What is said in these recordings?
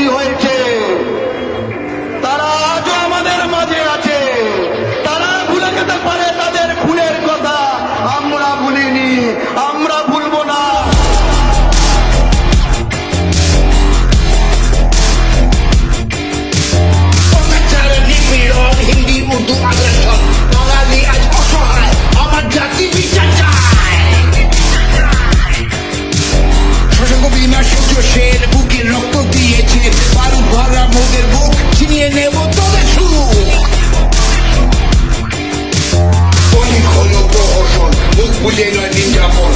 তৈরি হয়েছে। তারা আজও আমাদের মাঝে আছে। তারা ভুলে যেতে পারে তাদের খুনের কথা। আমরা ভুলিনি, আমরা Juliano el ninja mon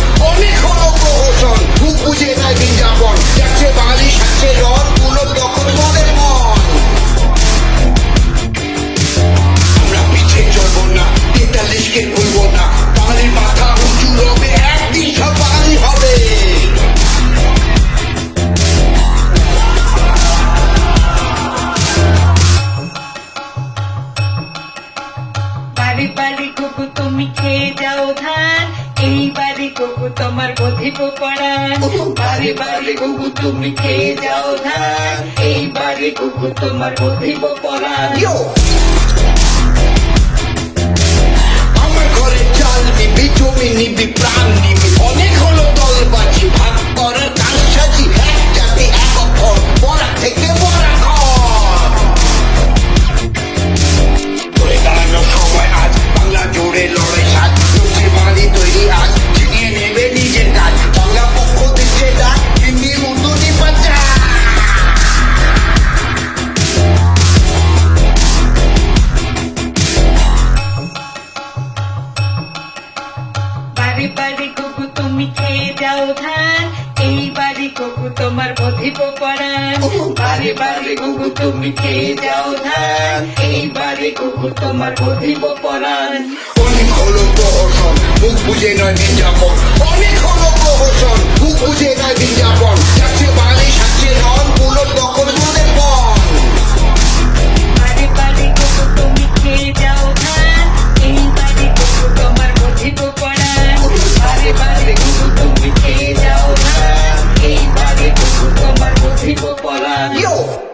বাঁধিব পাড়ায় বাড়ি বাড়ি ঘুঘু তুমি খেয়ে যাও ধান। এই বাড়ি ঘুঘু তোমার বধিব পড়ায় এবারে কুকু তুমি খেয়ে যাও ধান এইবারে কুকু তোমার বধিব পরাণ। বারে বারে কুকু তুমি খেয়ে যাও ধান এইবারে কুকু তোমার বধিব পরাণ। অনেক হলো তো অসম মুখ বুঝে নয় নিজাম অনেক হলো Yo!